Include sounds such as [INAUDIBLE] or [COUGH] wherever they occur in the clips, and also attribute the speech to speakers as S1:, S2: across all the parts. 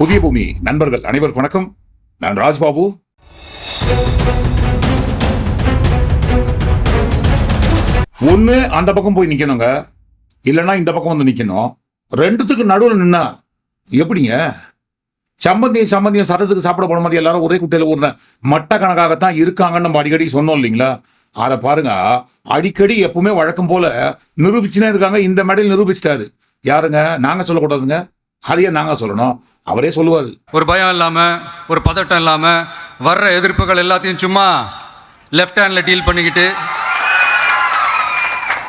S1: புதிய பூமி நண்பர்கள் அனைவருக்கும் வணக்கம். நான் ராஜ்பாபு. ஒன்று அந்த பக்கம் போய் நிற்கணுங்க இல்லைன்னா இந்த பக்கம் வந்து நிற்கணும் ரெண்டுத்துக்கு நடுவில் நின்னா எப்படிங்க? சம்பந்தியும் சம்பந்தியும் சரத்துக்கு சாப்பிட போன மாதிரி எல்லாரும் ஒரே குட்டையில் ஊர்ன மட்ட கணக்காகத்தான் இருக்காங்கன்னு நம்ம அடிக்கடி சொன்னோம் இல்லைங்களா? அதை பாருங்க. அடிக்கடி எப்பவுமே வழக்கம் போல நிரூபிச்சுனே இருக்காங்க. இந்த மேடையில் நிரூபிச்சிட்டாரு. யாருங்க? நாங்கள் சொல்லக்கூடாதுங்க. அதையே நாங்க சொல்லணும். அவரே சொல்லுவாரு.
S2: ஒரு பயம் இல்லாமல் ஒரு பதட்டம் இல்லாமல் வர்ற எதிர்ப்புகள் எல்லாத்தையும் சும்மா லெஃப்ட் ஹேண்டில் டீல் பண்ணிக்கிட்டு.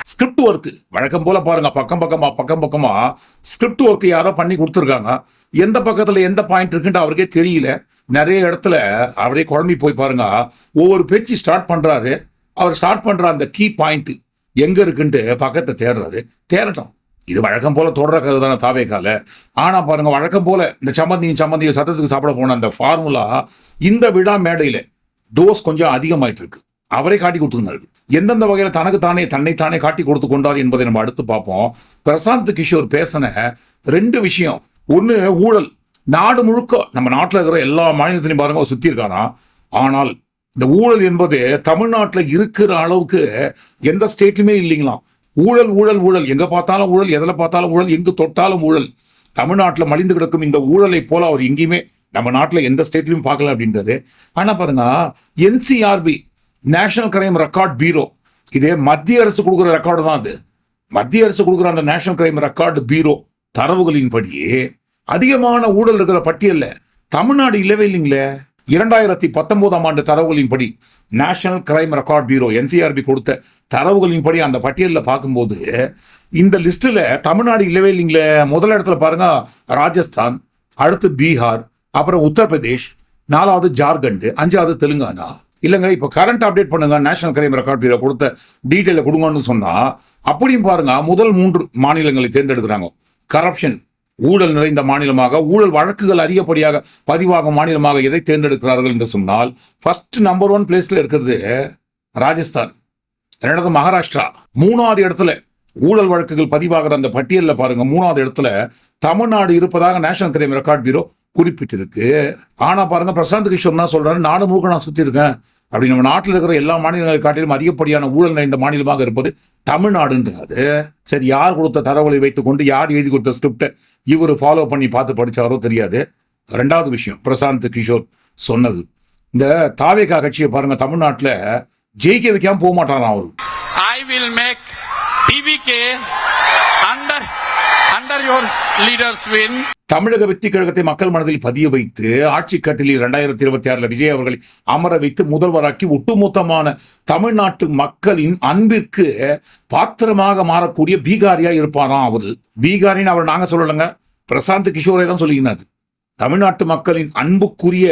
S1: ஸ்கிரிப்ட் ஒர்க் வழக்கம் போல பாருங்க பக்கம் பக்கமா பக்கம் பக்கமா ஸ்கிரிப்ட் ஒர்க் யாரோ பண்ணி கொடுத்துருக்காங்க. எந்த பக்கத்துல எந்த பாயிண்ட் இருக்குன்ட்டு அவருக்கே தெரியல. நிறைய இடத்துல அவரே குழம்பி போய் பாருங்க. ஒவ்வொரு பேச்சு ஸ்டார்ட் பண்றாரு. அவர் ஸ்டார்ட் பண்ற அந்த கீ பாயிண்ட் எங்க இருக்குன்ட்டு பக்கத்தை தேடுறாரு. தேடட்டும். இது வழக்கம் போல தொடர கதை தானே தாவேக்கால ஆனா பாருங்க வழக்கம் போல இந்த சம்மந்தியும் சம்மந்தியும் சத்தத்துக்கு சாப்பிட போன அந்த ஃபார்முலா இந்த விழா மேடையில டோஸ் கொஞ்சம் அதிகமாயிட்டு இருக்கு. அவரே காட்டி கொடுத்துருந்தாரு. எந்தெந்த வகையில தனக்கு தானே தன்னைத்தானே காட்டி கொடுத்து கொண்டார் என்பதை நம்ம அடுத்து பார்ப்போம். பிரசாந்த் கிஷோர் பேசின ரெண்டு விஷயம். ஒன்று ஊழல். நாடு முழுக்க நம்ம நாட்டில் இருக்கிற எல்லா மாநிலத்திலையும் பாருங்க சுற்றி சுத்தி இருக்கானா ஆனால் இந்த ஊழல் என்பது தமிழ்நாட்டில் இருக்கிற அளவுக்கு எந்த ஸ்டேட்லையுமே இல்லைங்களாம். ஊழல் ஊழல் ஊழல். எங்க பார்த்தாலும் ஊழல் எதில் பார்த்தாலும் ஊழல் எங்கு தொட்டாலும் ஊழல். தமிழ்நாட்டில் மலிந்து கிடக்கும் இந்த ஊழலை போல அவர் எங்கேயுமே நம்ம நாட்டில் எந்த ஸ்டேட்லையும் பார்க்கல அப்படின்றது. ஆனால் பாருங்க NCRB national crime record bureau இதே மத்திய அரசு கொடுக்குற ரெக்கார்டு தான் அது. மத்திய அரசு கொடுக்குற அந்த நேஷனல் கிரைம் ரெக்கார்டு பீரோ தரவுகளின்படி அதிகமான ஊழல் இருக்கிற பட்டியலில். தமிழ்நாடு இல்லவே இல்லைங்களே. இரண்டாயிரத்தி பத்தொன்பதாம் ஆண்டு தரவுகளின்படி national crime record bureau NCRB கொடுத்த தரவுகளின்படி அந்த பட்டியலில் பார்க்கும்போது இந்த லிஸ்ட்டில் தமிழ்நாடு இல்லவே இல்லைங்களே. முதல் இடத்துல பாருங்க ராஜஸ்தான் அடுத்து பீகார் அப்புறம் உத்தரப்பிரதேஷ் நாலாவது ஜார்க்கண்ட் அஞ்சாவது தெலுங்கானா. இல்லைங்க இப்போ கரண்ட் அப்டேட் பண்ணுங்க நேஷனல் கிரைம் ரெக்கார்ட் பீரோ கொடுத்த டீட்டெயிலை கொடுங்கன்னு சொன்னால் அப்படியும் பாருங்க முதல் மூன்று மாநிலங்களை தேர்ந்தெடுக்கிறாங்க. கரப்ஷன் ஊழல் நிறைந்த மாநிலமாக ஊழல் வழக்குகள் அதிகப்படியாக பதிவாகும் மாநிலமாக எதை தேர்ந்தெடுக்கிறார்கள் என்று சொன்னால் ஃபர்ஸ்ட் நம்பர் ஒன் பிளேஸ்ல இருக்கிறது ராஜஸ்தான். ரெண்டாவது மகாராஷ்டிரா. மூணாவது இடத்துல ஊழல் வழக்குகள் பதிவாகிற அந்த பட்டியலில் பாருங்க மூணாவது இடத்துல தமிழ்நாடு இருப்பதாக நேஷனல் கிரைம் ரெக்கார்ட் பீரோ குறிப்பிட்டிருக்கு. ஆனா பாருங்க பிரசாந்த் கிஷோர் தான் சொல்றாரு நாடு முழுக்க நான் சுத்தி இருக்கேன் அப்படி நம்ம நாட்டில் இருக்கிற எல்லா மாநிலங்களை காட்டிலும் அதிகப்படியான ஊழல் நிறைந்த மாநிலமாக இருப்பது தமிழ்நாடுன்றாரு சரி யார் கொடுத்த தரவுகளை வைத்துக்கொண்டு யார் எழுதி கொடுத்த ஸ்கிரிப்டை இவர் ஃபாலோ பண்ணி பார்த்து படிச்சாரோ தெரியாது. ரெண்டாவது விஷயம் பிரசாந்த் கிஷோர் சொன்னது. இந்த தாவேகா கட்சியை பாருங்க தமிழ்நாட்டில் ஜெயிக்க வைக்காம போக மாட்டாராம் அவரு
S3: ஐ வில் மேக் டிவிகே
S1: தமிழக வெற்றி கழகத்தை மக்கள் மனதில் பதிய வைத்து ஆட்சி கட்டிலில் இரண்டாயிரத்தி இருபத்தி ஆறுல விஜய் அவர்களை அமர வைத்து முதல்வராக்கி ஒட்டுமொத்தமான தமிழ்நாட்டு மக்களின் அன்பிற்கு பாத்திரமாக மாறக்கூடிய பீகாரியா இருப்பாராம் அவரு. பீகாரின்னு அவர் நாங்க சொல்லலைங்க. பிரசாந்த் கிஷோரை தான் சொல்லிக்கினாரு தமிழ்நாட்டு மக்களின் அன்புக்குரிய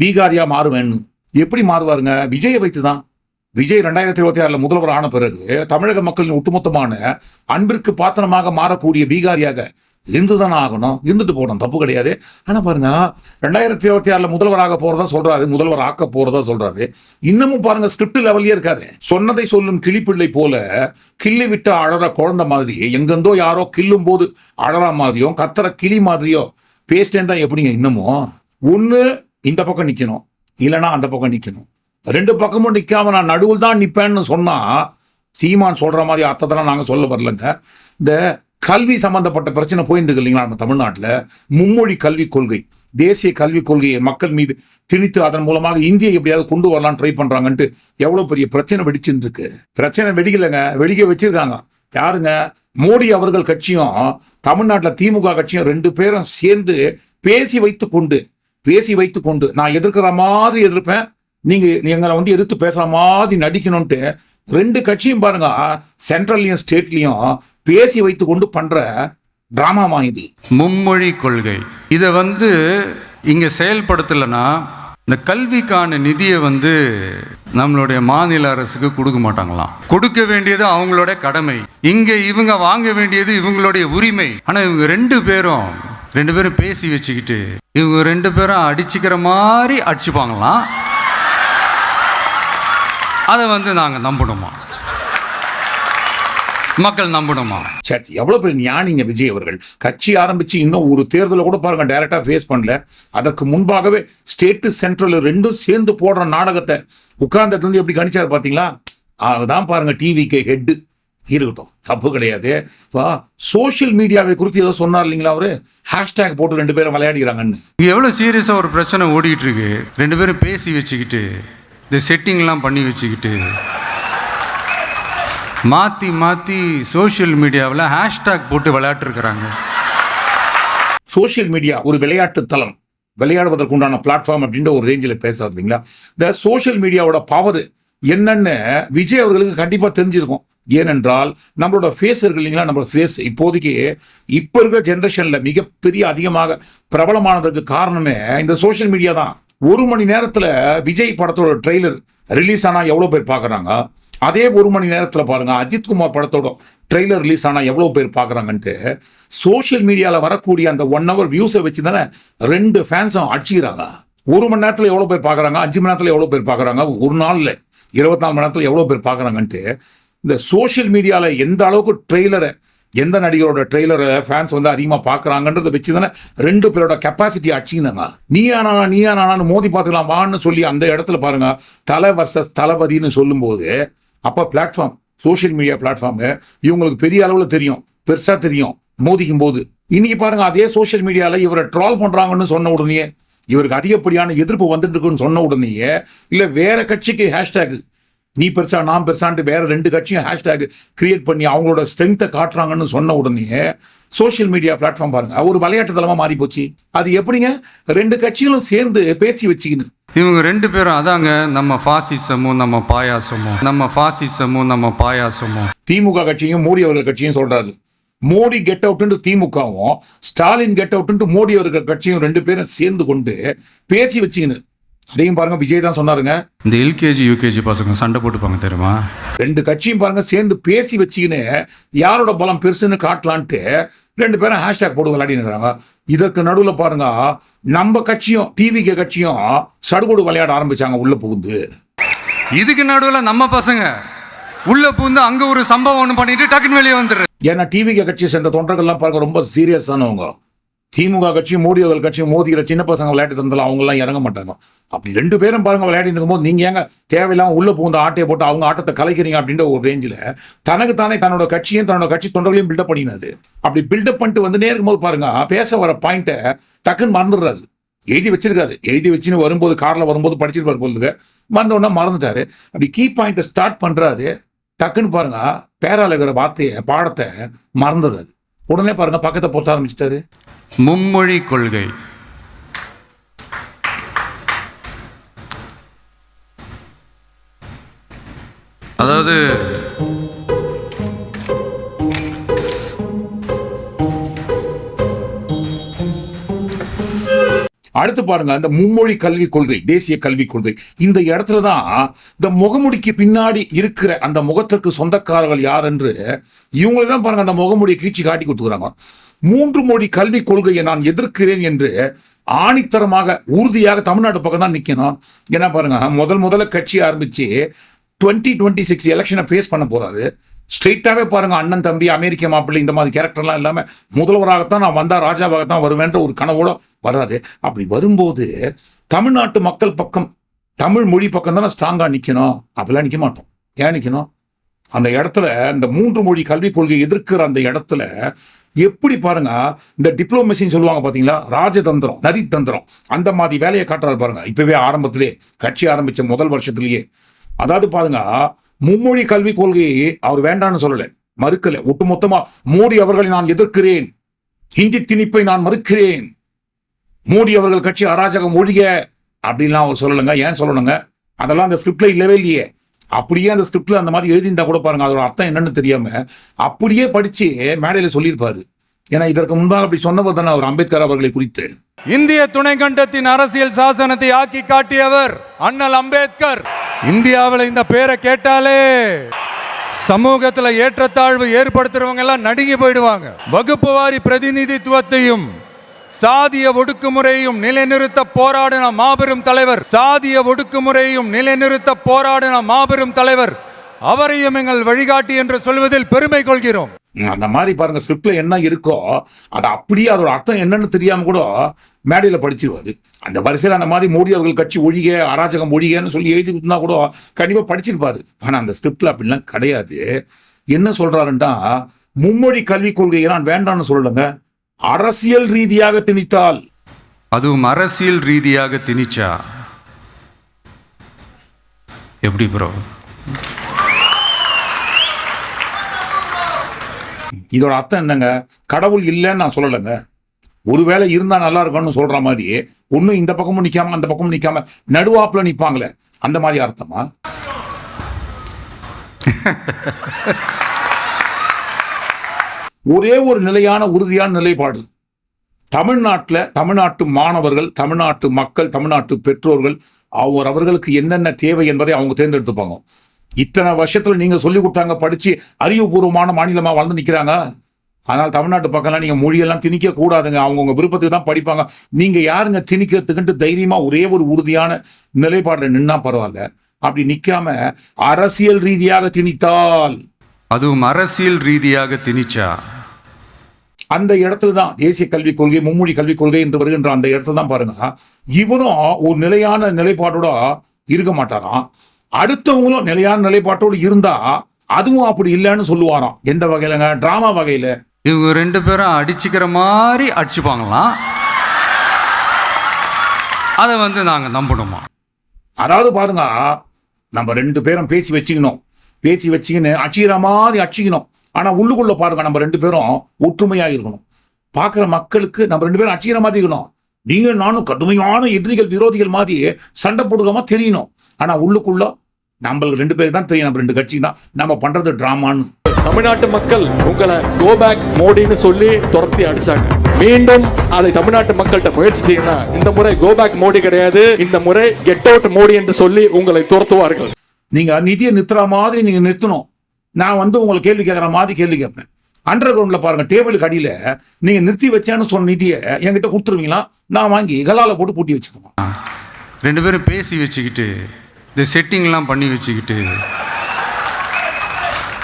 S1: பீகாரியா மாறுவேன் எப்படி மாறுவாருங்க? விஜயை வைத்து தான் விஜய் ரெண்டாயிரத்தி இருபத்தி ஆறில் முதல்வர் ஆன பிறகு தமிழக மக்களின் ஒட்டுமொத்தமான அன்பிற்கு பாத்திரமாக மாறக்கூடிய பீகாரியாக இருந்துதானே ஆகணும் இருந்துட்டு போகணும். தப்பு கிடையாது. ஆனால் பாருங்க ரெண்டாயிரத்தி இருபத்தி ஆறில் முதல்வராக போறதா சொல்றாரு முதல்வர் ஆக்க போறதா சொல்றாரு. இன்னமும் பாருங்க ஸ்கிரிப்ட் லெவல்லே இருக்காரு. சொன்னதை சொல்லும் கிளிப்பிள்ளை போல கிள்ளி விட்டு அழற குழந்தை மாதிரி எங்கெந்தோ யாரோ கிள்ளும் போது அழற மாதிரியோ கத்துற கிளி மாதிரியோ பேசிட்டேன்டா எப்படிங்க இன்னமும்? ஒன்று இந்த பக்கம் நிற்கணும் இல்லைன்னா அந்த பக்கம் நிற்கணும் ரெண்டு பக்கமும் நிற்காம நான் நடுவில் தான் நிற்பேன்னு சொன்னால் சீமான் சொல்கிற மாதிரி அர்த்தத்தெல்லாம் நாங்கள் சொல்ல வரலங்க. இந்த கல்வி சம்பந்தப்பட்ட பிரச்சனை போயிட்டு இல்லைங்களா நம்ம தமிழ்நாட்டில்? மும்மொழி கல்விக் கொள்கை தேசிய கல்விக் கொள்கையை மக்கள் மீது திணித்து அதன் மூலமாக இந்தியை எப்படியாவது கொண்டு வரலாம் ட்ரை பண்ணுறாங்கன்ட்டு எவ்வளோ பெரிய பிரச்சனை வெடிச்சுட்டு இருக்கு பிரச்சனை வெடிக்கலைங்க வெடிக்க வச்சிருக்காங்க. யாருங்க? மோடி அவர்கள் கட்சியும் தமிழ்நாட்டில் திமுக கட்சியும் ரெண்டு பேரும் சேர்ந்து பேசி வைத்து கொண்டு பேசி வைத்து கொண்டு நான் எதிர்க்கிற மாதிரி எதிர்ப்பேன். நீங்க எங்களை வந்து எதிர்த்து பேசுற மாதிரி நடிக்கணும்ட்டு ரெண்டு கட்சியும் பாருங்க சென்ட்ரல்லையும் ஸ்டேட்லையும் பேசி வைத்து கொண்டு பண்ற டிராமாமா இது.
S2: மும்மொழி கொள்கை. இதை வந்து இங்கே செயல்படுத்தலைன்னா இந்த கல்விக்கான நிதியை வந்து நம்மளுடைய மாநில அரசுக்கு கொடுக்க மாட்டாங்களாம். கொடுக்க வேண்டியது அவங்களோட கடமை. இங்கே இவங்க வாங்க வேண்டியது இவங்களுடைய உரிமை. ஆனால் இவங்க ரெண்டு பேரும் ரெண்டு பேரும் பேசி வச்சுக்கிட்டு இவங்க ரெண்டு பேரும் அடிச்சுக்கிற மாதிரி அடிச்சுப்பாங்களாம். அதை வந்து நாங்கள் நம்பணுமா? மக்கள் நம்பணுமா?
S1: சரி எவ்வளவு பெரிய ஞானிங்க விஜய் அவர்கள். கட்சி ஆரம்பிச்சு இன்னும் ஒரு தேர்தலை கூட பாருங்க டைரக்டா ஃபேஸ் பண்ணல. அதற்கு முன்பாகவே ஸ்டேட் சென்ட்ரல் ரெண்டும் சேர்ந்து போடுற நாடகத்தை உட்கார்ந்த இடத்துல இருந்து எப்படி கணிச்சாரு பாத்தீங்களா? அதுதான் பாருங்க டிவிக்கு ஹெட்டு இருக்கட்டும் தப்பு கிடையாது. வா சோஷியல் மீடியாவை குறித்து ஏதோ சொன்னார் இல்லைங்களா அவரு? ஹேஷ்டேக் போட்டு ரெண்டு பேரும் விளையாடிக்கிறாங்கன்னு.
S2: இங்க எவ்வளவு சீரியஸா ஒரு பிரச்சனை ஓடிட்டு இருக்கு? ரெண்டு பேரும் பேசி வச்சுக்கிட்டு. இந்த செட்டிங்லாம் பண்ணி வச்சுக்கிட்டு மாற்றி மாற்றி சோஷியல் மீடியாவில் ஹேஷ்டேக் போட்டு விளையாட்டுருக்குறாங்க.
S1: சோஷியல் மீடியா ஒரு விளையாட்டு தளம். விளையாடுவதற்கு உண்டான பிளாட்ஃபார்ம் அப்படின்ற ஒரு ரேஞ்சில் பேசுறது இல்லைங்களா? இந்த சோஷியல் மீடியாவோட பவர் என்னன்னு விஜய் அவர்களுக்கு கண்டிப்பாக தெரிஞ்சிருக்கும். ஏனென்றால் நம்மளோட ஃபேஸ் இருக்கு இல்லைங்களா? நம்மளோட ஃபேஸ் இப்போதைக்கு இப்போ இருக்கிற ஜென்ரேஷனில் மிகப்பெரிய அதிகமாக பிரபலமானதற்கு காரணமே இந்த சோஷியல் மீடியா தான். ஒரு மணி நேரத்தில் விஜய் படத்தோட ட்ரெய்லர் ரிலீஸ் ஆனால் எவ்வளோ பேர் பார்க்குறாங்க அதே ஒரு மணி நேரத்தில் பாருங்க அஜித்குமார் படத்தோட ட்ரெய்லர் ரிலீஸ் ஆனால் எவ்வளோ பேர் பார்க்குறாங்கன்ட்டு சோஷியல் மீடியாவில் வரக்கூடிய அந்த ஒன் ஹவர் வியூஸை வச்சு தானே ரெண்டு ஃபேன்ஸும் அடிச்சுக்கிறாங்க. ஒரு மணி நேரத்தில் எவ்வளோ பேர் பார்க்குறாங்க அஞ்சு மணி நேரத்தில் எவ்வளோ பேர் பார்க்குறாங்க ஒரு நாளில் இருபத்தி நாலு மணி நேரத்தில் எவ்வளோ பேர் பார்க்குறாங்கன்ட்டு இந்த சோஷியல் மீடியாவில் எந்த அளவுக்கு ட்ரெய்லரை எந்த நடிகரோட ட்ரெய்லரை ஃபேன்ஸ் வந்து அதிகமாக பார்க்குறாங்கன்றத வச்சு தானே ரெண்டு பேரோட கெப்பாசிட்டி அடிச்சுக்கினாங்க நீ நானா நீ நானான்னு மோதி பார்த்துக்கலாம் வான்னு சொல்லி அந்த இடத்துல பாருங்க தலை வர்சஸ் தளபதினு சொல்லும்போது அப்போ பிளாட்ஃபார்ம் சோஷியல் மீடியா பிளாட்ஃபார்மு இவங்களுக்கு பெரிய அளவில் தெரியும் பெருசாக தெரியும் மோதிக்கும் போது இன்னைக்கு பாருங்க அதே சோஷியல் மீடியாவில் இவரை ட்ரால் பண்ணுறாங்கன்னு சொன்ன உடனே இவருக்கு அதிகப்படியான எதிர்ப்பு வந்துட்டு இருக்குன்னு சொன்ன உடனேயே இல்லை வேற கட்சிக்கு ஹேஷ்டேக் நீ பெருசா நான் பெருசான்ட்டு வேற ரெண்டு கட்சியும் ஹேஷ்டேக் கிரியேட் பண்ணி அவங்களோட ஸ்ட்ரென்த்தை காட்டுறாங்கன்னு சொன்ன உடனே சோஷியல் மீடியா பிளாட்ஃபார்ம் பாருங்க. ஒரு விளையாட்டு தளமா மாறி போச்சு. அது எப்படிங்க? ரெண்டு கட்சிகளும் சேர்ந்து பேசி வச்சுக்கின்னு
S2: இவங்க ரெண்டு பேரும் அதாங்க நம்ம ஃபாசிசமும் நம்ம பாயாசமும் நம்ம ஃபாசிசமும் நம்ம பாயாசமும்
S1: திமுக கட்சியும் மோடி அவர்கள் கட்சியும் சொல்றாரு. மோடி கெட் அவுட் திமுகவும் ஸ்டாலின் கெட் அவுட் மோடி அவர்கள் கட்சியும் ரெண்டு பேரும் சேர்ந்து கொண்டு பேசி வச்சுக்கின்னு அதையும் பாருங்க விஜய் தான் சொன்னாருங்க.
S2: இந்த எல்கேஜி யூகேஜி பசங்க சண்டை போட்டுப்பாங்க தெரியுமா?
S1: ரெண்டு கட்சியும் பாருங்க சேர்ந்து பேசி வச்சுக்கின்னு யாரோட பலம் பெருசுன்னு காட்டலான்ட்டு ரெண்டு பேரும் ஹேஷ்டேக் போட்டு விளையாடினுக்கிறாங்க இதற்கு நடுவில் பாருங்க நம்ம கட்சியும் டிவிகே கட்சியும் சடுகுடு விளையாட ஆரம்பிச்சாங்க உள்ள புகுந்து.
S2: இதுக்கு நடுவில் நம்ம பசங்க உள்ள பூந்து அங்க ஒரு சம்பவம் ஒன்று பண்ணிட்டு டக்குன்னு வெளியே வந்துடுறது
S1: ஏன்னா டிவிகே கட்சியை சேர்ந்த தொண்டர்கள்லாம் பாருங்க ரொம்ப சீரியஸானவங்க திமுக கட்சியும் மோடி அவர்கள் கட்சியும் மோதிக்கிற சின்ன பசங்க விளையாட்டு தந்தாலும் அவங்கெல்லாம் இறங்க மாட்டாங்க. அப்படி ரெண்டு பேரும் பாருங்க விளையாடி இருக்கும்போது நீங்கள் ஏங்க தேவையில்லாம உள்ளே புகுந்த ஆட்டையை போட்டு அவங்க ஆட்டத்தை கலைக்கிறீங்க அப்படின்ற ஒரு ரேஞ்சில் தனக்கு தானே தன்னோட கட்சியும் தன்னோட கட்சி தொண்டர்களையும் பில்டப் பண்ணினாரு. அப்படி பில்டப் பண்ணிட்டு வந்து நேருக்கும் போது பாருங்க பேச வர பாயிண்ட்டை டக்குன்னு மறந்துடுறாரு. எழுதி வச்சிருக்காரு. எழுதி வச்சுன்னு வரும்போது காரில் வரும்போது படிச்சிருப்பாரு போலுங்க வந்த உடனே மறந்துட்டாரு. அப்படி கீ பாயிண்ட்டை ஸ்டார்ட் பண்ணுறாரு டக்குன்னு பாருங்க பேராளுகிற வார்த்தையை பாடத்தை மறந்துடுறாரு. உடனே பாருங்க பக்கத்தை போட்ட ஆரம்பிச்சிட்டாரு.
S2: மும்மொழி கொள்கை. அதாவது
S1: அடுத்து பாருங்க இந்த மும்மொழி கல்விக் கொள்கை தேசிய கல்விக் கொள்கை. இந்த இடத்துல தான் இந்த முகமுடிக்கு பின்னாடி இருக்கிற அந்த முகத்திற்கு சொந்தக்காரர்கள் யார் என்று இவங்களை தான் பாருங்க அந்த முகமுடியை கீழ்ச்சி காட்டி கொடுத்துக்கிறாங்க. மூன்று மொழி கல்விக் கொள்கையை நான் எதிர்க்கிறேன் என்று ஆணித்தரமாக உறுதியாக தமிழ்நாட்டு பக்கம் தான் நிற்கணும் ஏன்னா பாருங்க முதல் முதல்ல கட்சி ஆரம்பிச்சு டுவெண்ட்டி டுவெண்ட்டி சிக்ஸ் எலெக்ஷனை ஃபேஸ் பண்ண போறாரு. ஸ்ட்ரெயிட்டாகவே பாருங்க அண்ணன் தம்பி அமெரிக்க மாப்பிள்ளை இந்த மாதிரி கேரக்டர்லாம் இல்லாமல் முதல்வராகத்தான் நான் வந்தா ராஜாவாகத்தான் வருவேன்ற ஒரு கனவோட வராது அப்படி வரும்போது தமிழ்நாட்டு மக்கள் பக்கம் தமிழ் மொழி பக்கம் தானே ஸ்ட்ராங்காக நிற்கணும் அப்படிலாம் நிற்க மாட்டோம். ஏன் நிற்கணும் அந்த இடத்துல இந்த மூன்று மொழி கல்விக் கொள்கை எதிர்க்கிற அந்த இடத்துல எப்படி பாருங்க இந்த டிப்ளோமசின்னு சொல்லுவாங்க பார்த்தீங்களா ராஜதந்திரம் நதித்தந்திரம் அந்த மாதிரி வேலையை காட்டுறாரு பாருங்க. இப்பவே ஆரம்பத்திலே கட்சி ஆரம்பிச்ச முதல் வருஷத்திலேயே. அதாவது பாருங்க மும்மொழி கல்விக் கொள்கையை அவர் வேண்டான்னு சொல்லலை மறுக்கல. ஒட்டுமொத்தமா மோடி அவர்களை நான் எதிர்க்கிறேன். ஹிந்தி திணிப்பை நான் மறுக்கிறேன். மோடி அவர்கள் கட்சி அராஜகம் ஒழிக அப்படின்லாம் அவர் சொல்லலைங்க. ஏன் சொல்லணுங்க? அதெல்லாம் அந்த ஸ்கிரிப்ட்ல இல்லவே இல்லையே. அப்படியே அந்த ஸ்கிரிப்ட்ல அந்த மாதிரி எழுதியிருந்தா கூட பாருங்க. அதோட அர்த்தம் என்னன்னு தெரியாம அப்படியே படிச்சு மேடையில் சொல்லியிருப்பாரு. ஏன்னா இதற்கு முன்பாக அப்படி சொன்னவர் தானே அவர் அம்பேத்கர் அவர்களை குறித்து.
S4: இந்திய துணைக்கண்டத்தின் அரசியல் சாசனத்தை ஆக்கி காட்டியவர் அண்ணல் அம்பேத்கர். இந்தியாவில் இந்த பேரை கேட்டாலே சமூகத்தில் ஏற்றத்தாழ்வு ஏற்படுத்துறவங்க எல்லாம் நடுங்கி போயிடுவாங்க. வகுப்பு வாரி பிரதிநிதித்துவத்தையும் சாதிய ஒடுக்குமுறையும் நிலைநிறுத்த போராடின மாபெரும் தலைவர் சாதிய ஒடுக்குமுறையும் நிலைநிறுத்த போராடின மாபெரும் தலைவர் அவரையும் எங்கள் வழிகாட்டி என்று சொல்வதில் பெருமை கொள்கிறோம்.
S1: அந்த மாதிரி பாருங்க ஸ்கிரிப்ட்ல என்ன இருக்கோ அது அப்படியே அதோட அர்த்தம் என்னன்னு தெரியாம கூட மேடையில படிச்சிருவாரு. அந்த வரிசையில் அந்த மாதிரி மோடி அவர்கள் கட்சி ஒழிக அராஜகம் ஒழிகன்னு சொல்லி எழுதி கொடுத்தா கூட கண்டிப்பா படிச்சிருப்பாரு. ஆனா அந்த ஸ்கிரிப்ட்ல அப்படிலாம் கிடையாது. என்ன சொல்றாருன்னா மும்மொழி கல்விக் கொள்கையை நான் வேண்டாம்னு சொல்லலைங்க. அரசியல் ரீதியாக திணித்தால்.
S2: அதுவும் அரசியல் ரீதியாக திணிச்சா? எப்படி ப்ரோ
S1: இதோட அர்த்தம் என்னங்க? கடவுள் இல்லைன்னு நான் சொல்லலைங்க. ஒருவேளை இருந்தா நல்லா இருக்கும்னு சொல்ற மாதிரி ஒன்னும் இந்த பக்கமும் நிக்காம அந்த பக்கமும் நிக்காம நடுவாப்புல நிப்பாங்களே. அந்த மாதிரி அர்த்தமா? [LAUGHS] ஒரே ஒரு நிலையான உறுதியான நிலைப்பாடு. தமிழ்நாட்டில் தமிழ்நாட்டு மாணவர்கள் தமிழ்நாட்டு மக்கள் தமிழ்நாட்டு பெற்றோர்கள் அவர் அவர்களுக்கு என்னென்ன தேவை என்பதை அவங்க தேர்ந்தெடுத்துப்பாங்க. இத்தனை வருஷத்தில் நீங்கள் சொல்லி கொடுத்தாங்க படித்து அறிவுபூர்வமான மாநிலமாக வளர்ந்து நிற்கிறாங்க ஆனால் தமிழ்நாட்டு பக்கம்லாம் நீங்கள் மொழியெல்லாம் திணிக்க கூடாதுங்க. அவங்கவுங்க விருப்பத்துக்கு தான் படிப்பாங்க. நீங்கள் யாருங்க திணிக்கிறதுக்குன்ட்டு தைரியமாக ஒரே ஒரு உறுதியான நிலைப்பாட்டில் நின்னா பரவாயில்ல. அப்படி நிற்காம அரசியல் ரீதியாக திணித்தால்
S2: அதுவும் அரசியல் ரீதியாக திணிச்சா?
S1: அந்த இடத்துல தான் தேசிய கல்விக் கொள்கை மும்மொழி கல்விக் கொள்கை என்று வருகின்ற அந்த இடத்துல தான் பாருங்க. இவரும் ஒரு நிலையான நிலைப்பாட்டோட இருக்க மாட்டாராம். அடுத்தவங்களும் நிலையான நிலைப்பாட்டோடு இருந்தா அதுவும் அப்படி இல்லைன்னு சொல்லுவாராம். எந்த வகையிலங்க? டிராமா வகையில.
S2: இவங்க ரெண்டு பேரும் அடிச்சுக்கிற மாதிரி அடிச்சுப்பாங்களாம். அதை வந்து நாங்கள் நம்பணுமா?
S1: அதாவது பாருங்க நம்ம ரெண்டு பேரும் பேசி வச்சுக்கணும். பேசி வச்சுக்கின்னு அச்சிக்கிற மாதிரி அச்சிக்கணும். ஆனா உள்ளுக்குள்ள பாருங்க நம்ம ரெண்டு பேரும் ஒற்றுமையா இருக்கணும். பார்க்குற மக்களுக்கு நம்ம ரெண்டு பேரும் அச்சிக்கிற மாதிரி இருக்கணும். நீங்க நானும் கடுமையான எதிரிகள் விரோதிகள் மாதிரி சண்டை போடுக்காம தெரியணும். ஆனா உள்ளுக்குள்ள நம்மளுக்கு ரெண்டு பேர் தான் தெரியும் நம்ம ரெண்டு கட்சி தான். நம்ம பண்றது டிராமான்னு.
S5: தமிழ்நாட்டு மக்கள் உங்களை கோ பேக் மோடின்னு சொல்லி துரத்தி அடிச்சாங்க. மீண்டும் அதை தமிழ்நாட்டு மக்கள்கிட்ட முயற்சி செய்யணும் இந்த முறை கோ பேக் மோடி கிடையாது. இந்த முறை கெட் அவுட் மோடி என்று சொல்லி உங்களை துரத்துவார்கள்.
S1: நீங்கள் நிதியை நிறுத்துற மாதிரி நீங்கள் நிறுத்தணும். நான் வந்து உங்களை கேள்வி கேட்குற மாதிரி கேள்வி கேட்பேன். அண்டர் கிரவுண்டில் பாருங்கள் டேபிளுக்கு அடியில் நீங்கள் நிறுத்தி வச்சேன்னு சொன்ன நிதியை என்கிட்ட கொடுத்துருவீங்களா? நான் வாங்கி கலால போட்டு பூட்டி வச்சுக்குவேன்
S2: ரெண்டு பேரும் பேசி வச்சுக்கிட்டு இந்த செட்டிங்லாம் பண்ணி வச்சுக்கிட்டு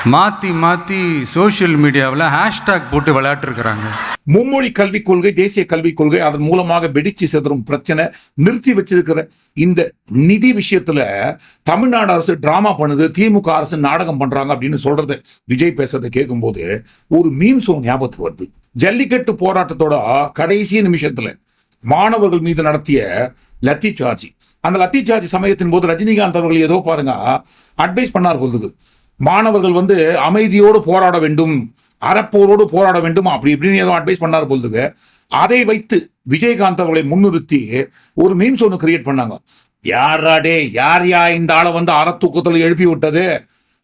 S2: மாற்றி மாற்றி சோஷியல் மீடியாவில் ஹேஷ்டேக் போட்டு விளையாட்டுருக்கிறாங்க.
S1: மும்மொழி கல்விக் கொள்கை தேசிய கல்விக் கொள்கை அதன் மூலமாக வெடிச்சு செதறும் பிரச்சனை நிறுத்தி வச்சிருக்கிற இந்த நிதி விஷயத்துல தமிழ்நாடு அரசு டிராமா பண்ணுது திமுக அரசு நாடகம் பண்றாங்க அப்படின்னு சொல்றது விஜய் பேசுறதை கேட்கும்போது ஒரு மீம் சோ ஞாபகத்துக்கு வருது. ஜல்லிக்கட்டு போராட்டத்தோட கடைசி நிமிஷத்துல மாணவர்கள் மீது நடத்திய லத்தி சார்ஜி அந்த லத்தி சார்ஜி சமயத்தின் போது ரஜினிகாந்த் அவர்கள் ஏதோ பாருங்க அட்வைஸ் பண்ணார் பொழுது மாணவர்கள் வந்து அமைதியோடு போராட வேண்டும் அறப்போரோடு போராட வேண்டும் அப்படி இப்படின்னு ஏதோ அட்வைஸ் பண்ணார் பொழுதுங்க அதை வைத்து விஜயகாந்த் அவர்களை முன்னிறுத்தி ஒரு மீம்ஸ் ஒன்று கிரியேட் பண்ணாங்க. யாராடே யார் யா இந்த ஆளை வந்து அறத்தூக்கத்தில் எழுப்பி விட்டது?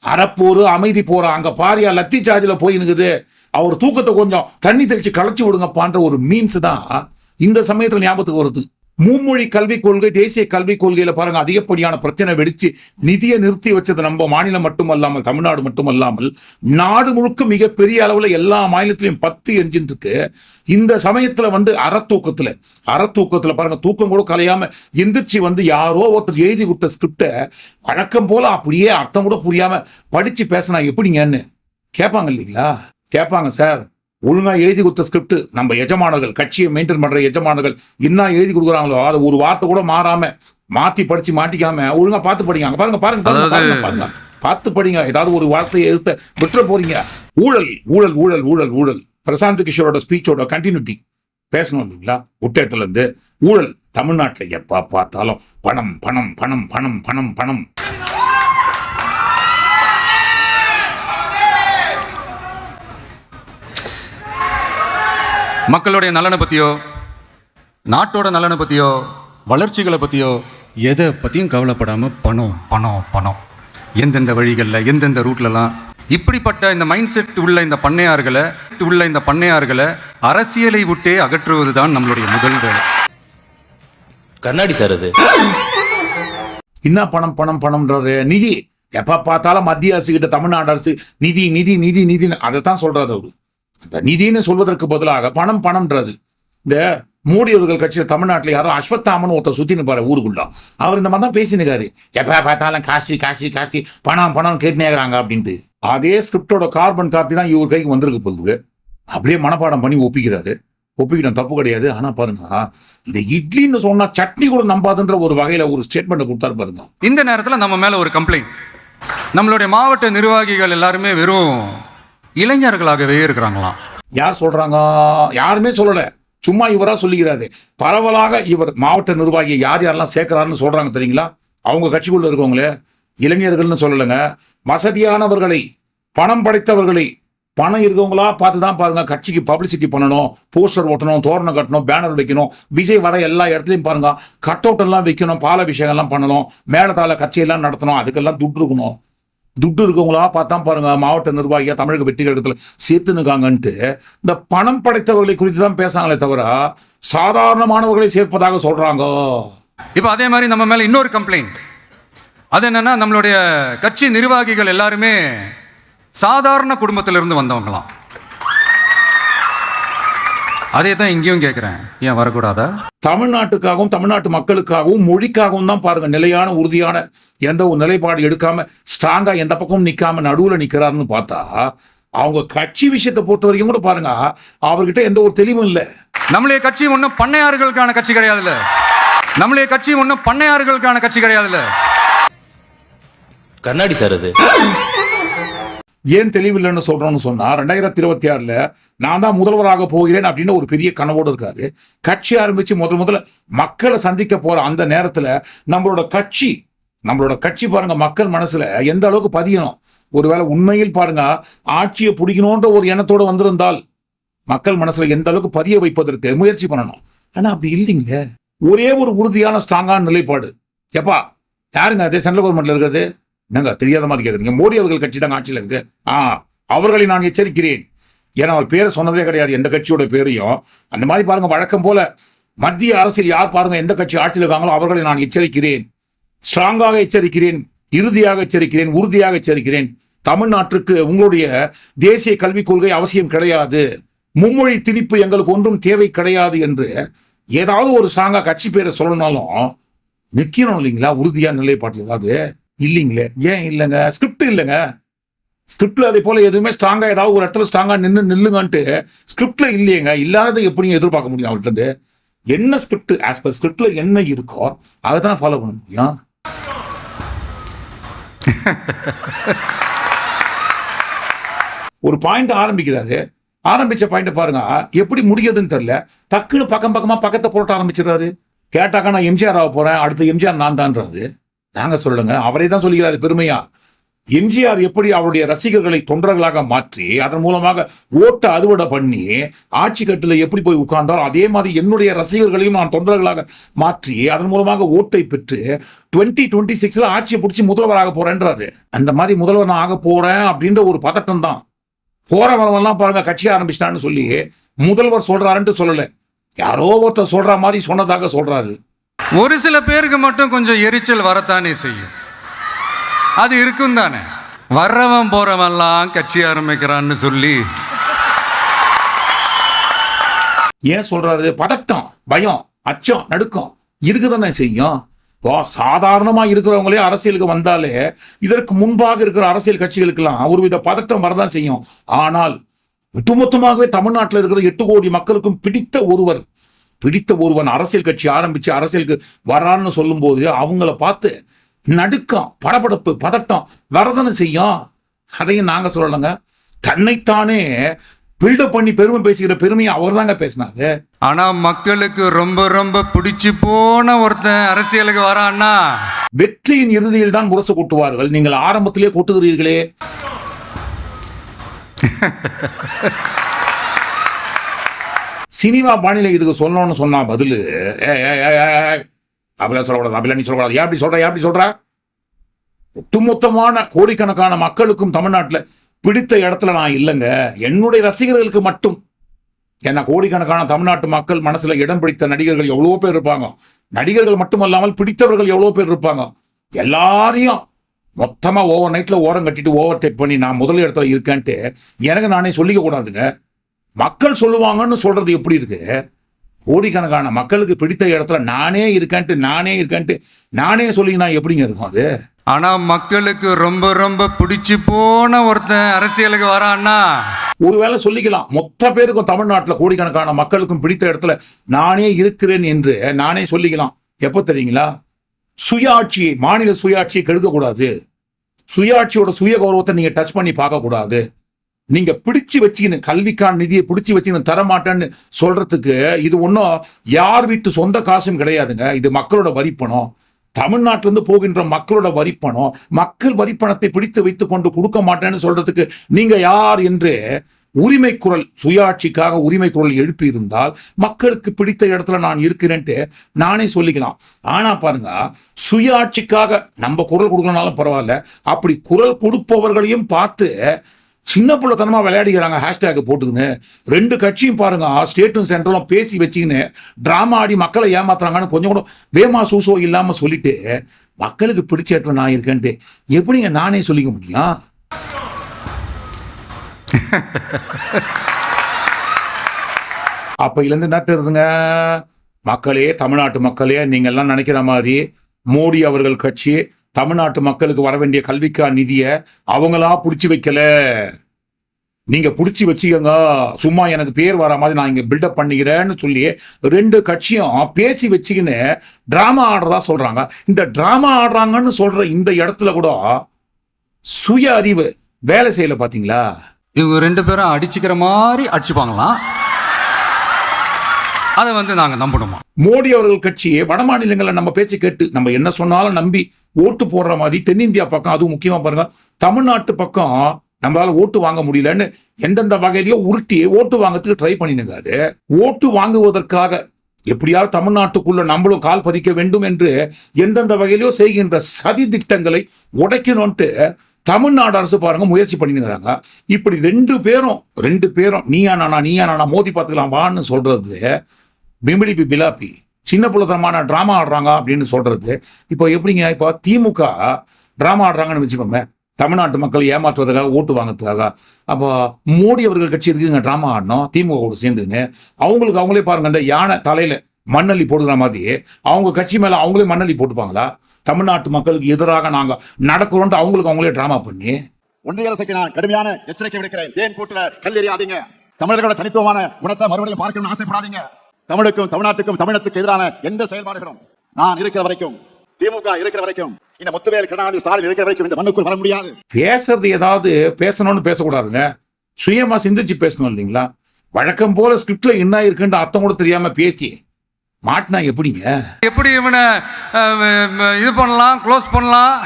S1: அறப்போர் அமைதி போற அங்க பாரியா லத்தி சார்ஜில் போயினுக்குது அவர் தூக்கத்தை கொஞ்சம் தண்ணி தெளிச்சு களைச்சி விடுங்கப்பான்ற ஒரு மீம்ஸ் தான் இந்த சமயத்தில் ஞாபகத்துக்கு வருது. மும்மொழி கல்விக் கொள்கை தேசிய கல்விக் கொள்கையில பாருங்க அதிகப்படியான பிரச்சனை வெடிச்சு நிதியை நிறுத்தி வச்சது நம்ம மாநிலம் மட்டுமல்லாமல் தமிழ்நாடு மட்டுமல்லாமல் நாடு முழுக்க மிகப்பெரிய அளவுல எல்லா மாநிலத்திலையும் பத்து என்ஜின் இருக்கு. இந்த சமயத்துல வந்து அறத்தூக்கத்துல அறத்தூக்கத்துல பாருங்க தூக்கம் கூட கலையாம எந்திரிச்சு வந்து யாரோ ஒருத்தர் எழுதி கொடுத்த ஸ்கிரிப்டை வழக்கம் போல அப்படியே அர்த்தம் கூட புரியாம படிச்சு பேசினா எப்படிங்கன்னு கேட்பாங்க இல்லைங்களா? கேட்பாங்க சார். ஒழுங்கா எழுதி கொடுத்த ஸ்கிரிப்ட் நம்ம எஜமானர்கள் கட்சியை மெயின்டைன் பண்ற எஜமானர்கள் என்ன எழுதி கொடுக்குறாங்களோ அதை ஒரு வார்த்தை கூட மாறாம மாத்தி படிச்சு மாட்டிக்காம ஒழுங்கா பார்த்து படிங்க. அங்க பாருங்க பாருங்க பாருங்க, பாருங்க. பார்த்து படிங்க. ஏதாவது ஒரு வார்த்தையை எழுத்த விட்டுற போறீங்க. ஊழல் ஊழல் ஊழல் ஊழல் ஊழல். பிரசாந்த் கிஷோரோட ஸ்பீச்சோட கண்டினியூட்டி பேசணும் இல்லைங்களா? உட்டயத்துல இருந்து ஊழல் தமிழ்நாட்டுல எப்ப பார்த்தாலும் பணம் பணம் பணம் பணம் பணம் பணம்.
S2: மக்களுடைய நலனை பற்றியோ நாட்டோட நலனை பற்றியோ வளர்ச்சிகளை பற்றியோ எதை பற்றியும் கவலைப்படாமல் பணம் பணம் பணம். எந்தெந்த வழிகளில் எந்தெந்த ரூட்லலாம் இப்படிப்பட்ட இந்த மைண்ட் செட் உள்ள இந்த பண்ணையார்களை உள்ள இந்த பண்ணையார்களை அரசியலை விட்டே அகற்றுவது தான் நம்மளுடைய முதல் வேலை.
S6: கண்ணாடி சார் அது.
S1: என்ன பணம் பணம் பணம்ன்றாரு நிதி. எப்ப பார்த்தாலும் மத்திய அரசு கிட்ட தமிழ்நாடு அரசு நிதி நிதி நிதி நிதின்னு அதை தான் சொல்றாரு அவரு. அந்த நிதின்னு சொல்வதற்கு பதிலாக பணம் பணம்ன்றது. இந்த மோடி அவர்கள் கட்சியில் தமிழ்நாட்டில் யாரோ அஸ்வத்தாமன் ஒருத்தர் சுற்றின்னு நிற்பாரு ஊருக்குள்ள. அவர் இந்த மாதிரி தான் பேசினுக்காரு. எப்போ பார்த்தாலும் காசி காசி காசி பணம் பணம் கேட்டுனேங்கிறாங்க அப்படின்ட்டு. அதே ஸ்கிரிப்டோட கார்பன் காப்பி தான் இவர் கைக்கு வந்திருக்கு போகுது அப்படியே மனப்பாடம் பண்ணி ஒப்பிக்கிறாரு. ஒப்பிக்கிட்டோம் தப்பு கிடையாது. ஆனால் பாருங்க இந்த இட்லின்னு சொன்னா சட்னி கூட நம்பாதுன்ற ஒரு வகையில் ஒரு ஸ்டேட்மெண்ட் கொடுத்தாரு பாருங்க.
S2: இந்த நேரத்தில் நம்ம மேலே ஒரு கம்ப்ளைண்ட் நம்மளுடைய மாவட்ட நிர்வாகிகள் எல்லாருமே வெறும் இளைஞர்களாகவே இருக்கிறாங்களாம்.
S1: யார் சொல்றாங்க? யாருமே சொல்லல. சும்மா இவரா சொல்லிக்கிறாரு. பரவலாக இவர் மாவட்ட நிர்வாகி யார் யாரெல்லாம் சேர்க்கிறாருன்னு சொல்றாங்க தெரியுங்களா? அவங்க கட்சிக்குள்ள இருக்கவங்களே. இளைஞர்கள்னு சொல்லலைங்க. வசதியானவர்களை பணம் படைத்தவர்களை பணம் இருக்கவங்களா பார்த்து தான் பாருங்க. கட்சிக்கு பப்ளிசிட்டி பண்ணணும் போஸ்டர் ஓட்டணும் தோரணம் கட்டணும் பேனர் வைக்கணும். விஜய் வர எல்லா இடத்துலையும் பாருங்க. கட் அவுட் எல்லாம் வைக்கணும் பாலாபிஷேகம் எல்லாம் பண்ணணும். மேலதால கட்சியெல்லாம் நடத்தணும். அதுக்கெல்லாம் துட்டு இருக்கணும். துட்டு இருக்கவங்களா பார்த்தா பாருங்க மாவட்ட நிர்வாகியா தமிழக வெற்றி கழகத்தில் சேர்த்துனுக்காங்கன்ட்டு இந்த பணம் படைத்தவர்களை குறித்து தான் பேசாங்களே தவிர சாதாரணமானவர்களை சேர்ப்பதாக சொல்றாங்க?
S2: இப்போ அதே மாதிரி நம்ம மேலே இன்னொரு கம்ப்ளைண்ட் அது என்னன்னா நம்மளுடைய கட்சி நிர்வாகிகள் எல்லாருமே சாதாரண குடும்பத்திலிருந்து வந்தவங்களாம். அதே தான் இங்கேயும் கேட்குறேன் ஏன் வரக்கூடாதா?
S1: தமிழ்நாட்டுக்காகவும் தமிழ்நாட்டு மக்களுக்காகவும் மொழிக்காகவும் தான் பாருங்க நிலையான உறுதியான எந்த ஒரு நிலைப்பாடு எடுக்காம ஸ்ட்ராங்கா எந்த பக்கமும் நிக்காம நடுவுல நிக்கிறாருன்னு பார்த்தா அவங்க கட்சி விஷயத்தை பொறுத்த வரைக்கும் கூட பாருங்க அவர்கிட்ட எந்த ஒரு தெளிவும் இல்லை.
S2: நம்மளுடைய கட்சி ஒன்றும் பண்ணையார்களுக்கான கட்சி கிடையாதுல்ல. நம்மளுடைய கட்சி ஒன்றும் பண்ணையார்களுக்கான கட்சி கிடையாதுல்ல.
S6: கண்ணாடி சார் அது.
S1: ஏன் தெளிவில்லைன்னு சொல்கிறோன்னு சொன்னால் ரெண்டாயிரத்தி இருபத்தி ஆறில் நான் தான் முதல்வராக போகிறேன் அப்படின்னு ஒரு பெரிய கனவோடு இருக்காரு. கட்சி ஆரம்பித்து முதல் முதல்ல மக்களை சந்திக்க போகிற அந்த நேரத்தில் நம்மளோட கட்சி நம்மளோட கட்சி பாருங்கள் மக்கள் மனசில் எந்த அளவுக்கு பதியணும். ஒருவேளை உண்மையில் பாருங்க ஆட்சியை பிடிக்கணுன்ற ஒரு எண்ணத்தோடு வந்திருந்தால் மக்கள் மனசில் எந்த அளவுக்கு பதிய வைப்பதற்கு முயற்சி பண்ணணும். ஆனால் அப்படி இல்லைங்க ஒரே ஒரு உறுதியான ஸ்ட்ராங்கான நிலைப்பாடு. எப்பா யாருங்க அது சென்ட்ரல் கவர்மெண்ட்ல இருக்கிறது? என்னங்க தெரியாத மாதிரி கேட்குறீங்க மோடி அவர்கள் கட்சி தான் ஆட்சியில் இருக்கு. ஆ அவர்களை நான் எச்சரிக்கிறேன். ஏன்னா அவர் பேரை சொன்னதே கிடையாது. எந்த கட்சியோட பேரையும். அந்த மாதிரி பாருங்க வழக்கம் போல மத்திய அரசில் யார் பாருங்க எந்த கட்சி ஆட்சியில் இருக்காங்களோ அவர்களை நான் எச்சரிக்கிறேன். ஸ்ட்ராங்காக எச்சரிக்கிறேன். இறுதியாக எச்சரிக்கிறேன். உறுதியாக எச்சரிக்கிறேன். தமிழ்நாட்டிற்கு உங்களுடைய தேசிய கல்விக் கொள்கை அவசியம் கிடையாது. மும்மொழி திணிப்பு எங்களுக்கு ஒன்றும் தேவை கிடையாது என்று ஏதாவது ஒரு சாங்கா கட்சி பேரை சொல்லணும்னாலும் நிற்கணும் இல்லைங்களா? உறுதியான நிலைப்பாட்டில். ஏதாவது இல்லைங்களே? ஏன் இல்லைங்க? ஸ்கிரிப்ட் இல்லைங்க. ஸ்கிரிப்ட்ல அதே போல எதுவுமே ஸ்ட்ராங்கா ஏதாவது ஒரு இடத்துல ஸ்ட்ராங்கா நின்று நில்லுங்கன்ட்டு ஸ்கிரிப்ட்ல இல்லையங்க. இல்லாத எப்படி எதிர்பார்க்க முடியும் அவர்கிட்ட இருந்து என்ன ஸ்கிரிப்ட் ஆஸ் பர் ஸ்கிரிப்ட்ல என்ன இருக்கோ அதை தான் ஃபாலோ பண்ண முடியும். ஒரு பாயிண்ட் ஆரம்பிக்கிறாரு. ஆரம்பிச்ச பாயிண்ட் பாருங்க. எப்படி முடியுதுன்னு தெரியல. டக்குன்னு பக்கம் பக்கமா பக்கத்தை போட்டு ஆரம்பிச்சிடறாரு. கேட்டாக்கா நான் எம்ஜிஆர் ஆக போறேன். அடுத்து எம்ஜிஆர் நான் தான்றாரு. நாங்க சொல்லுங்க அவரே தான் சொல்லுகிறார் பெருமையா. எம்ஜிஆர் எப்படி அவருடைய ரசிகர்களை தொண்டர்களாக மாற்றி அதன் மூலமாக ஓட்டை அறுவடை பண்ணி ஆட்சி கட்டில் எப்படி போய் உட்கார்ந்தால் அதே மாதிரி என்னுடைய ரசிகர்களையும் நான் தொண்டர்களாக மாற்றி அதன் மூலமாக ஓட்டை பெற்று டுவெண்ட்டி டுவெண்ட்டி சிக்ஸ்ல ஆட்சியை பிடிச்சி முதல்வராக போறேன்றாரு. அந்த மாதிரி முதல்வர் நான் ஆக போறேன் அப்படின்ற ஒரு பதட்டம் தான். போறவரெல்லாம் பாருங்க கட்சி ஆரம்பிச்சிட்டான்னு சொல்லி முதல்வர் சொல்றாருன்ட்டு சொல்லலை. யாரோ ஒருத்தர் சொல்ற மாதிரி சொன்னதாக சொல்றாரு.
S2: ஒரு சில பேருக்கு மட்டும் கொஞ்சம் எரிச்சல் வரத்தானே செய்யும். அது இருக்கும் தானே. வர்றவன் போறவன்லாம் கட்சி ஆரம்பிக்கிறான்னு சொல்லி.
S1: ஏன் சொல்றாரு? பதட்டம் பயம் அச்சம் நடுக்கம். இருக்குதானே செய்யும்? இப்போ சாதாரணமா இருக்கிறவங்களே அரசியலுக்கு வந்தாலே இதற்கு முன்பாக இருக்கிற அரசியல் கட்சிகளுக்கெல்லாம் ஒருவித பதட்டம் வரதான் செய்யும். ஆனால் ஒட்டுமொத்தமாகவே தமிழ்நாட்டில் இருக்கிற எட்டு கோடி மக்களுக்கும் பிடித்த ஒருவர் பிடித்த ஒருவன் அரசியல் கட்சி ஆரம்பிச்சு அரசியலுக்கு வரான்னு சொல்லும்போது அவங்கள பார்த்து நடுக்கம் படபடப்பு பதட்டம் வரதானே செய்யும். அதையும் நாங்க சொல்லலைங்க. தன்னைத்தானே பில்டப் பண்ணி பெருமை பேசுகிற பெருமையை அவர் தாங்க பேசினாரு.
S2: ஆனா மக்களுக்கு ரொம்ப ரொம்ப பிடிச்சு போன ஒருத்தன் அரசியலுக்கு வரான்னா?
S1: வெற்றியின் இறுதியில் தான் முரசு கூட்டுவார்கள். நீங்கள் ஆரம்பத்திலே கூட்டுகிறீர்களே. [LAUGHS] சினிமா பாணியில இதுக்கு சொல்லணும்னு சொன்னா பதில். அப்படிலாம் சொல்லக்கூடாது அப்படிலாம் நீ சொல்லக்கூடாது. ஏன் அப்படி சொல்ற ஏன் அப்படி சொல்ற? ஒட்டுமொத்தமான கோடிக்கணக்கான மக்களுக்கும் தமிழ்நாட்டில் பிடித்த இடத்துல நான் இல்லைங்க. என்னுடைய ரசிகர்களுக்கு மட்டும். ஏன்னா கோடிக்கணக்கான தமிழ்நாட்டு மக்கள் மனசுல இடம் பிடித்த நடிகர்கள் எவ்வளோ பேர் இருப்பாங்க. நடிகர்கள் மட்டுமல்லாமல் பிடித்தவர்கள் எவ்வளோ பேர் இருப்பாங்க. எல்லாரையும் மொத்தமாக ஓவர் நைட்டில் ஓரம் கட்டிட்டு ஓவர் டேக் பண்ணி நான் முதல் இடத்துல இருக்கேன்ட்டு எனக்கு நானே சொல்லிக்க கூடாதுங்க. மக்கள் சொல்லுவாங்கன்னு சொல்றது எப்படி இருக்கு? கோடிக்கணக்கான மக்களுக்கு பிடித்த இடத்துல நானே இருக்கேன்ட்டு நானே இருக்கேன்ட்டு நானே சொல்லிங்கன்னா எப்படிங்க இருக்கும் அது?
S2: ஆனா மக்களுக்கு ரொம்ப ரொம்ப பிடிச்சு போன ஒருத்தன் அரசியலுக்கு வரான்னா?
S1: ஒருவேளை சொல்லிக்கலாம். மொத்த பேருக்கும் தமிழ்நாட்டில் கோடிக்கணக்கான மக்களுக்கும் பிடித்த இடத்துல நானே இருக்கிறேன் என்று நானே சொல்லிக்கலாம். எப்போ தெரியுங்களா? சுயாட்சி மாநில சுயாட்சியை கெடுக்கக்கூடாது. சுயாட்சியோட சுய கௌரவத்தை நீங்க டச் பண்ணி பார்க்கக்கூடாது. நீங்க பிடிச்சு வச்சுக்கணும் கல்விக்கான நிதியை பிடிச்சு வச்சுக்கணும் தர மாட்டேன்னு சொல்றதுக்கு இது ஒன்றும் யார் வீட்டு சொந்த காசும் கிடையாதுங்க. இது மக்களோட வரிப்பணம். தமிழ்நாட்டிலிருந்து போகின்ற மக்களோட வரிப்பணம். மக்கள் வரிப்பணத்தை பிடித்து வைத்து கொண்டு கொடுக்க மாட்டேன்னு சொல்றதுக்கு நீங்க யார் என்று உரிமை குரல் சுயாட்சிக்காக உரிமை குரல் எழுப்பி இருந்தால் மக்களுக்கு பிடித்த இடத்துல நான் இருக்கிறேன்ட்டு நானே சொல்லிக்கலாம். ஆனா பாருங்க சுயாட்சிக்காக நம்ம குரல் கொடுக்கலனாலும் பரவாயில்ல. அப்படி குரல் கொடுப்பவர்களையும் பார்த்து சின்ன பிள்ளைத்தனமா விளையாடிக்கிறாங்க ஹேஷ்டேக் போட்டுக்கின்னு. ரெண்டு கட்சியும் பாருங்க ஸ்டேட்டும் சென்ட்ரலும் பேசி வச்சுக்கின்னு டிராமா ஆடி மக்களை ஏமாத்துறாங்கன்னு கொஞ்சம் கூட வேமா சூசோ இல்லாம சொல்லிட்டு மக்களுக்கு பிடிச்ச நான் இருக்கேன்ட்டு. எப்படிங்க நானே சொல்லிக்க முடியும்? அப்பையிலேருந்து என்ன தெரியுதுங்க? மக்களே தமிழ்நாட்டு மக்களே நீங்க எல்லாம் நினைக்கிற மாதிரி மோடி அவர்கள் கட்சி தமிழ்நாட்டு மக்களுக்கு வர வேண்டிய கல்விக்கா நிதியை அவங்களா பிடிச்சி வைக்கல. நீங்க பிடிச்சி வச்சுக்கோங்க. சும்மா எனக்கு பேர் வர மாதிரி நான் இங்க பில்டப் பண்ணிக்கிறேன்னு சொல்லி ரெண்டு கட்சியும் பேசி வச்சுக்கின்னு டிராமா ஆடுறதா சொல்றாங்க. இந்த டிராமா ஆடுறாங்கன்னு சொல்ற இந்த இடத்துல கூட சுய அறிவு வேலை செய்யல பாத்தீங்களா?
S2: இவங்க ரெண்டு பேரும் அடிச்சுக்கிற மாதிரி அடிச்சுப்பாங்களாம் அதை வந்து நாங்க நம்பணுமா?
S1: மோடி அவர்கள் கட்சி வட மாநிலங்களில் நம்ம பேச்சு கேட்டு நம்ம என்ன சொன்னாலும் நம்பி ஓட்டு போடுற மாதிரி தென்னிந்தியா பக்கம் அதுவும் முக்கியமா பாருங்க தமிழ்நாட்டு பக்கம் நம்மளால ஓட்டு வாங்க முடியலன்னு எந்தெந்த வகையிலயோ உருட்டி ஓட்டு வாங்கறதுக்கு ட்ரை பண்ணினுங்காரு ஓட்டு வாங்குவதற்காக எப்படியாவது தமிழ்நாட்டுக்குள்ள நம்மளும் கால் பதிக்க வேண்டும் என்று எந்தெந்த வகையிலயோ செய்கின்ற சதி திட்டங்களை உடைக்கணும்ட்டு தமிழ்நாடு அரசு பாருங்க முயற்சி பண்ணினுங்கிறாங்க இப்படி ரெண்டு பேரும் ரெண்டு பேரும் நீயா நானா நீயா நானா மோதி பார்த்துக்கலாம் வான்னு சொல்றது பிமிடிபி பிலாப்பி சின்ன புள்ளத்தனமான ட்ராமா ஆடுறாங்க அப்படின்னு சொல்றது. இப்போ எப்படிங்க? இப்போ திமுக ட்ராமா ஆடுறாங்கன்னு வச்சுக்கோங்க தமிழ்நாட்டு மக்கள் ஏமாற்றுவதற்காக ஓட்டு வாங்கிறதுக்காக. அப்போ மோடி அவர்கள் கட்சி இருக்குங்க ட்ராமா ஆடணும்? திமுக கூட சேர்ந்துன்னு. அவங்களுக்கு அவங்களே பாருங்க அந்த யானை தலையில மண்ணள்ளி போடுற மாதிரி அவங்க கட்சி மேலே அவங்களே மண்ணள்ளி போட்டுப்பாங்களா? தமிழ்நாட்டு மக்களுக்கு எதிராக நாங்கள் நடக்கிறோன்ட்டு அவங்களுக்கு அவங்களே ட்ராமா பண்ணி.
S7: ஒன்றிய அரசுக்கு நான் கடுமையான எச்சரிக்கை விடுக்கிறேன். தேன் கூட்டுல கல் எறியாதீங்க. தமிழர்களோட தனித்துவமான குணத்தை மறுபடியும் பார்க்கணும்னு ஆசைப்படாதீங்க. தமிழுக்கும் தமிழ்நாட்டுக்கும் தமிழத்துக்கு எதிரான எந்த செயல்பாடுகளும் நான் இருக்கிற வரைக்கும் திமுக இருக்கிற வரைக்கும் இந்த முத்துவேல் கருணாநிதி ஸ்டாலின் இருக்கிற வரைக்கும் இந்த மண்ணுக்குள் வர முடியாது.
S1: பேசுறது ஏதாவது பேசணும்னு பேசக்கூடாதுங்க. சுயமா சிந்திச்சு பேசணும் இல்லைங்களா? வழக்கம் போல ஸ்கிரிப்ட்ல என்ன இருக்குன்னு அர்த்தம் கூட தெரியாம பேசி மாட்டினா எப்படிங்க?
S2: எப்படி இவனை இது பண்ணலாம் க்ளோஸ் பண்ணலாம்?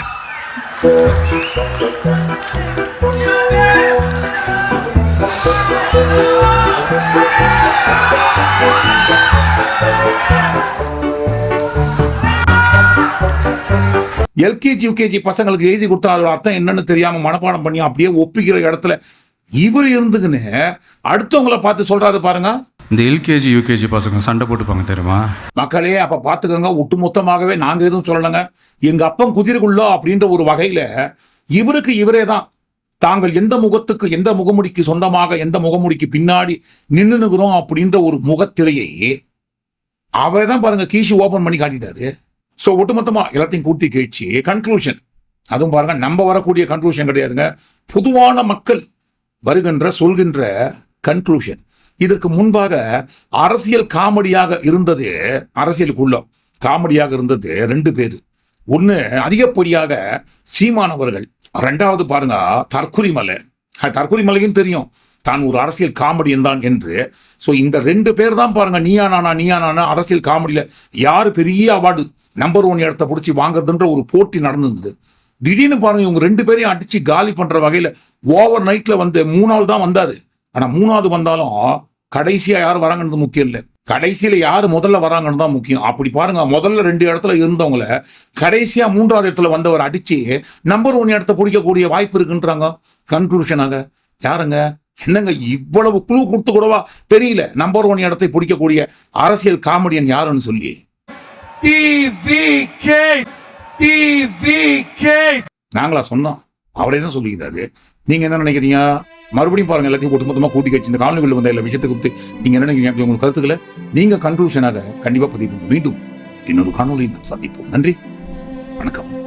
S1: எல்கேஜி யூகேஜி பசங்களுக்கு எழுதி கொடுத்தா அதோட அர்த்தம் என்னன்னு தெரியாம மனப்பாடம் பண்ணி அப்படியே ஒப்பிக்கிற இடத்துல இவர் இருந்துக்குன்னு அடுத்தவங்கள பார்த்து சொல்றாரு பாருங்க.
S2: இந்த எல்கேஜி யூகேஜி பசங்க சண்டை போட்டுப்பாங்க தெரியுமா?
S1: மக்களே அப்ப பாத்துக்கோங்க ஒட்டுமொத்தமாகவே நாங்க எதுவும் சொல்லலைங்க. எங்க அப்பன் குதிரைக்குள்ளோ அப்படின்ற ஒரு வகையில இவருக்கு இவரே தான். தாங்கள் எந்த முகத்துக்கு எந்த முகமுடிக்கு சொந்தமாக எந்த முகமுடிக்கு பின்னாடி நின்னுனுகிறோம் அப்படின்ற ஒரு முகத்திரையை அவரை தான் பாருங்க கீஷி ஓபன் பண்ணி காட்டிட்டாரு. ஸோ ஒட்டுமொத்தமா எல்லாத்தையும் கூட்டி கழிச்சு கன்க்ளூஷன் அதுவும் பாருங்க நம்ம வரக்கூடிய கன்க்ளூஷன் கிடையாதுங்க. பொதுவான மக்கள் வருகின்ற சொல்கின்ற கன்க்ளூஷன் இதற்கு முன்பாக அரசியல் காமெடியாக இருந்தது அரசியலுக்குள்ள காமெடியாக இருந்தது ரெண்டு பேர். ஒன்று அதிகப்படியாக சீமானவர்கள். ரெண்டாவது பாருங்க தற்குறி மலை. அஹ், தற்குறி மலையும் தெரியும். தான் ஒரு அரசியல் காமெடியன் தான் என்று. ஸோ இந்த ரெண்டு பேர் தான் பாருங்க நீயா நானா நீயா நானா அரசியல் காமெடியில் யார் பெரிய அவார்டு நம்பர் ஒன் இடத்த பிடிச்சி வாங்குறதுன்ற ஒரு போட்டி நடந்திருந்தது திடீர்னு பாருங்க இவங்க ரெண்டு பேரையும் அடிச்சு காலி பண்ற வகையில் ஓவர் நைட்ல வந்து மூணாவது தான் வந்தாரு. ஆனால் மூணாவது வந்தாலும் கடைசியாக யார் வராங்கன்றது முக்கியம் இல்லை. கடைசியில யார் முதல்ல வராங்கன்னு தான் முக்கியம். அப்படி பாருங்க முதல்ல ரெண்டு இடத்துல இருந்தவங்கள கடைசியா மூன்றாவது இடத்துல வந்தவர் அடிச்சு நம்பர் ஒன் இடத்த பிடிக்கக்கூடிய வாய்ப்பு இருக்குன்றாங்க. கன்க்ளூஷனாக யாருங்க? என்னங்க இவ்வளவு குழு கொடுத்து கூடவா? தெரியல. நம்பர் ஒன் இடத்தை பிடிக்கக்கூடிய அரசியல் காமெடியன் யாருன்னு சொல்லி. நாங்களா சொன்னோம். அவரே தான் சொல்லிக்கிறாரு? நீங்க என்ன நினைக்கிறீங்க? மறுபடியும் பாருங்க எல்லாத்தையும் ஒட்டுமொத்தமாக கூட்டி கழிச்சு இந்த காலநிலை வந்த எல்லா விஷயத்தை குறித்து நீங்க என்ன நினைக்கிறீங்க அப்படி உங்கள் கருத்துக்களை நீங்க கன்க்ளூஷனாக கண்டிப்பா பதிவு மீண்டும் இன்னொரு காணொலியில் நாம் சந்திப்போம். நன்றி. வணக்கம்.